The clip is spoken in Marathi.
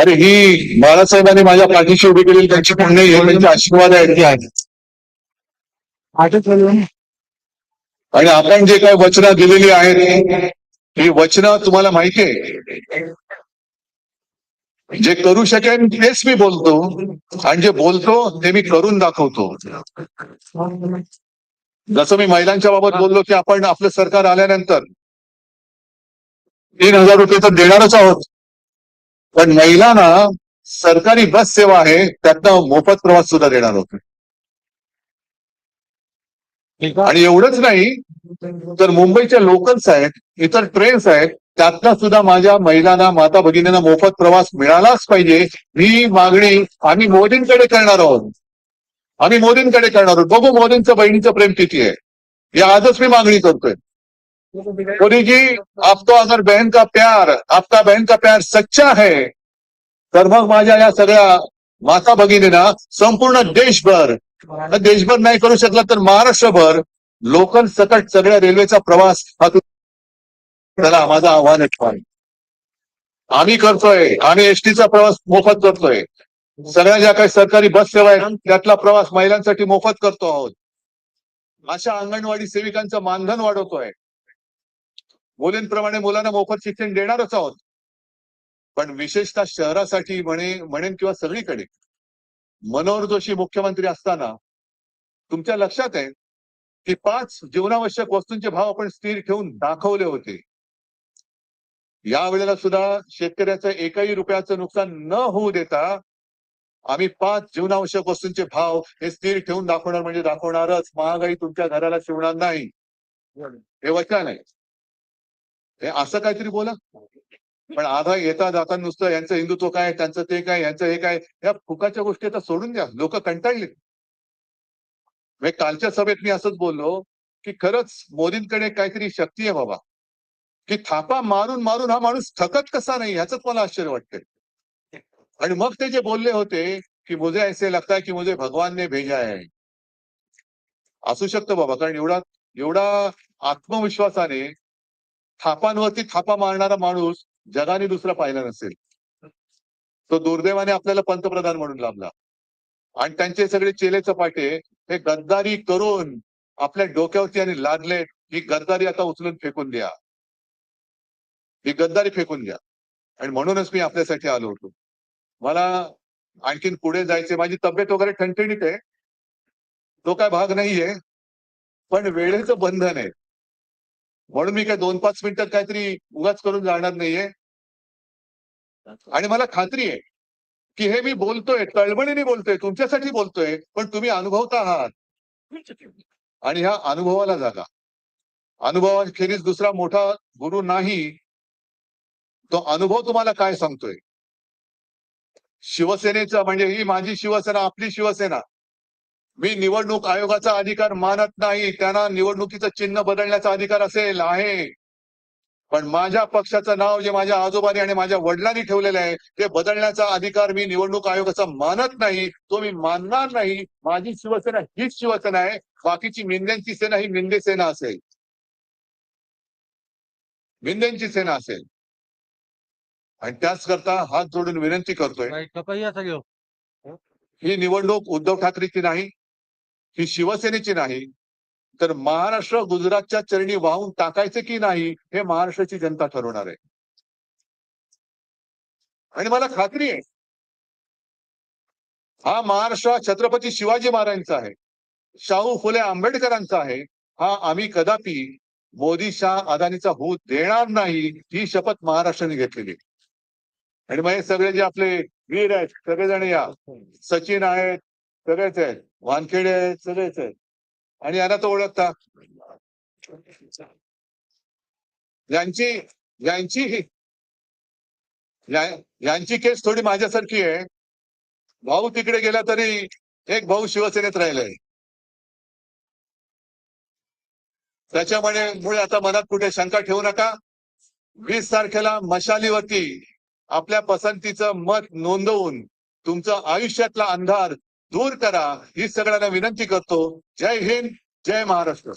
अरे ही बाळासाहेबांनी माझ्या पाठीशी उभी केलेली त्यांची पुण्य आहे, त्यांचे आशीर्वाद आहेत ती आहेत आणि आपण जे काही वचनं दिलेली आहेत ही वचनं तुम्हाला माहिती आहे. जे करू शकेन तेच मी बोलतो आणि जे बोलतो ते मी करून दाखवतो. जसं मी महिलांच्या बाबत बोललो की आपण आपलं सरकार आल्यानंतर तीन हजार रुपये तर देणारच आहोत. पण महिलांना सरकारी बस सेवा आहे त्यातनं मोफत प्रवास सुद्धा देणार आहोत आणि एवढंच नाही तर मुंबईच्या लोकल्स आहेत इतर ट्रेन्स आहेत त्यातनं सुद्धा माझ्या महिलांना माता भगिनींना मोफत प्रवास मिळालाच पाहिजे ही मागणी आम्ही मोदींकडे करणार आहोत. आम्ही मोदींकडे करणार आहोत. बघू मोदींचं बहिणीचं प्रेम किती आहे. या आजच मी मागणी करतोय. मोदी जी आपको अगर बहन का प्यार आपका बहन का प्यार सच्चा है तर मग माझ्या या सगळ्या माता भगिनींना संपूर्ण देशभर देशभर नाही करू शकला तर महाराष्ट्रभर लोकल सकट सगळ्या रेल्वेचा प्रवास हा तु- त्याला माझं आव्हान आहे. आम्ही करतोय आम्ही एसटीचा प्रवास मोफत करतोय. सगळ्या ज्या काही सरकारी बस सेवा आहेत त्यातला प्रवास महिलांसाठी मोफत करतो आहोत. अशा अंगणवाडी सेविकांचं मानधन वाढवतोय. मुलींप्रमाणे मुलांना मोफत शिक्षण देणारच आहोत. पण विशेषतः शहरासाठी म्हणे म्हणेन किंवा सगळीकडे मनोहर जोशी मुख्यमंत्री असताना तुमच्या लक्षात आहे की पाच जीवनावश्यक वस्तूंचे भाव आपण स्थिर ठेवून दाखवले होते. या वेळेला सुद्धा शेतकऱ्याचं एकही रुपयाचं नुकसान न होऊ देता आम्ही पाच जीवनावश्यक वस्तूंचे भाव हे स्थिर ठेवून दाखवणार म्हणजे दाखवणारच. महागाई तुमच्या घराला शिवणार नाही. हे वचन आहे. हे असं काहीतरी बोला. पण आधा येता जाता नुसतं यांचं हिंदुत्व काय त्यांचं ते काय यांचं हे काय या फुकाच्या गोष्टी आता सोडून द्या. लोक कंटाळले. कालच्या सभेत मी असंच बोललो की खरंच मोदींकडे काहीतरी शक्ती आहे बाबा. की थापा मारून मारून हा माणूस थकत कसा नाही ह्याच मला आश्चर्य वाटतंय. आणि मग ते जे बोलले होते की मुझे ऐसे लगता है की मुझे भगवान ने भेजा आहे असू शकतं बाबा कारण एवढा एवढा आत्मविश्वासाने थापांवरती थापा मारणारा माणूस जगाने दुसरा पाहिला नसेल. तो दुर्दैवाने आपल्याला पंतप्रधान म्हणून लाभला. आणि त्यांचे सगळे चेले चपाटे हे गद्दारी करून आपल्या डोक्यावरती आणि लादले ही गद्दारी आता उचलून फेकून द्या. ही गद्दारी फेकून द्या. आणि म्हणूनच मी आपल्यासाठी आलो होतो. मला आणखीन पुढे जायचे माझी तब्येत वगैरे ठणठणीत आहे. तो काय भाग नाहीये. पण वेळेचं बंधन आहे. म्हणून मी काय दोन पाच मिनिटात काहीतरी उगाच करून जाणार नाहीये. आणि मला खात्री आहे की हे मी बोलतोय तळमळीने बोलतोय तुमच्यासाठी बोलतोय पण तुम्ही अनुभवता आहात. आणि ह्या अनुभवाला जागा. अनुभवाखेरीज दुसरा मोठा गुरु नाही. तो अनुभव तुम्हाला काय सांगतोय? शिवसेनेचा म्हणजे ही माझी शिवसेना आपली शिवसेना. मी निवडणूक आयोगाचा अधिकार मानत नाही. त्यांना निवडणुकीचं चिन्ह बदलण्याचा अधिकार असेल आहे. पण माझ्या पक्षाचं नाव जे माझ्या आजोबांनी आणि माझ्या वडिलांनी ठेवलेलं आहे ते बदलण्याचा अधिकार मी निवडणूक आयोगाचा मानत नाही. तो मी मानणार नाही. माझी शिवसेना हीच शिवसेना आहे. बाकीची मिंद्यांची सेना ही मिंदे सेना असेल. मिंद्यांची सेना असेल. आणि त्याच करता हात जोडून विनंती करतोय. ही निवडणूक उद्धव ठाकरेची नाही. ही शिवसेनेची नाही. तर महाराष्ट्र गुजरातच्या चरणी वाहून टाकायचे की नाही हे महाराष्ट्राची जनता ठरवणार आहे. आणि मला खात्री आहे. हा महाराष्ट्र छत्रपती शिवाजी महाराजांचा आहे. शाहू फुले आंबेडकरांचा आहे. हा आम्ही कदापि मोदी शाह अदानीचा होऊ देणार नाही ही शपथ महाराष्ट्राने घेतलेली आणि मग हे सगळे जे आपले वीर आहेत सगळेजण या. सचिन आहेत सगळेच आहेत. वानखेडे आहेत सगळेच आहेत. आणि यांना तो ओळखता. यांची यांची यांची केस थोडी माझ्यासारखी आहे. भाऊ तिकडे गेला तरी एक भाऊ शिवसेनेत राहिलाय. त्याच्यामुळे मुळे आता मनात कुठे शंका ठेवू नका. वीस तारखेला मशालीवरती आपल्या पसंतीचं मत नोंदवून तुमचं आयुष्यातला अंधार दूर करा ही सगळ्यांना विनंती करतो. जय हिंद जय महाराष्ट्र.